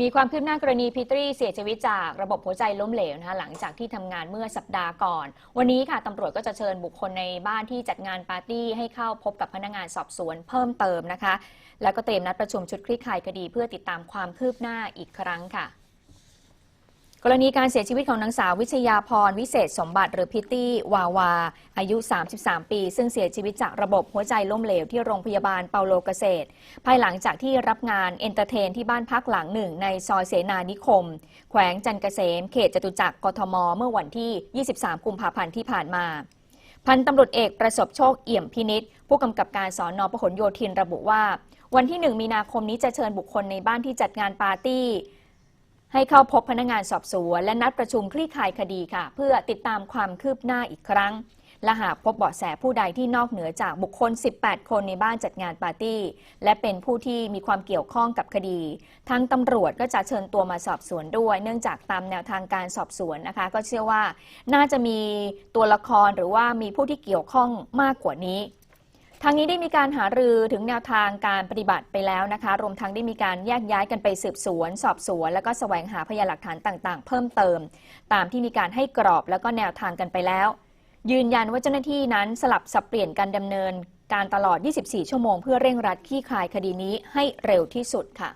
มีความคืบหน้ากรณีพิตรีเสียชีวิตจากระบบหัวใจล้มเหลวนะคะหลังจากที่ทำงานเมื่อสัปดาห์ก่อน วันนี้ค่ะตำรวจก็จะเชิญบุคคลในบ้านที่จัดงานปาร์ตี้ให้เข้าพบกับพนักงานสอบสวนเพิ่มเติมนะคะ แล้วก็เตรียมนัดประชุมชุดคลี่คลายคดีเพื่อติดตามความคืบหน้าอีกครั้งค่ะ กรณีการเสียชีวิตของนางสาววิชยาพรวิเศษสมบัติหรือพิตตี้วาวา อายุ 33 ปี ซึ่งเสียชีวิตจากระบบหัวใจล้มเหลวที่โรงพยาบาลเปาโลเกษตร ภายหลังจากที่รับงานเอนเตอร์เทนที่บ้านพักหลังหนึ่งในซอยเสนานิคม แขวงจันเกษม เขตจตุจักรกทม เมื่อวันที่ 23 กุมภาพันธ์ที่ผ่านมาพันตำรวจเอกประสบโชคเอี่ยมพินิษผู้กำกับการสอนอพหลโยธินระบุว่า วันที่ 1 มีนาคมนี้จะเชิญบุคคลในบ้านที่จัดงานปาร์ตี้ ให้เข้าพบพนักงานสอบสวน และนัดประชุมคลี่คลายคดีค่ะ เพื่อติดตามความคืบหน้าอีกครั้ง และหากพบเบาะแสผู้ใดที่นอกเหนือจากบุคคล 18 คนในบ้านจัดงานปาร์ตี้ และเป็นผู้ที่มีความเกี่ยวข้องกับคดี ทางตำรวจก็จะเชิญตัวมาสอบสวนด้วย เนื่องจากตามแนวทางการสอบสวนนะคะ ก็เชื่อว่าน่าจะมีตัวละครหรือว่ามีผู้ที่เกี่ยวข้องมากกว่านี้ ทางนี้ได้มีการหารือถึงแนวทางการปฏิบัติไปแล้วนะคะ รวมทั้งได้มีการแยกย้ายกันไปสืบสวน สอบสวน แล้วก็แสวงหาพยานหลักฐานต่างๆ เพิ่มเติม ตามที่มีการให้กรอบแล้วก็แนวทางกันไปแล้ว ยืนยันว่าเจ้าหน้าที่นั้นสลับสับเปลี่ยนการดำเนิน การตลอด 24 ชั่วโมง เพื่อเร่งรัดคลี่คลายคดีนี้ให้เร็วที่สุดค่ะ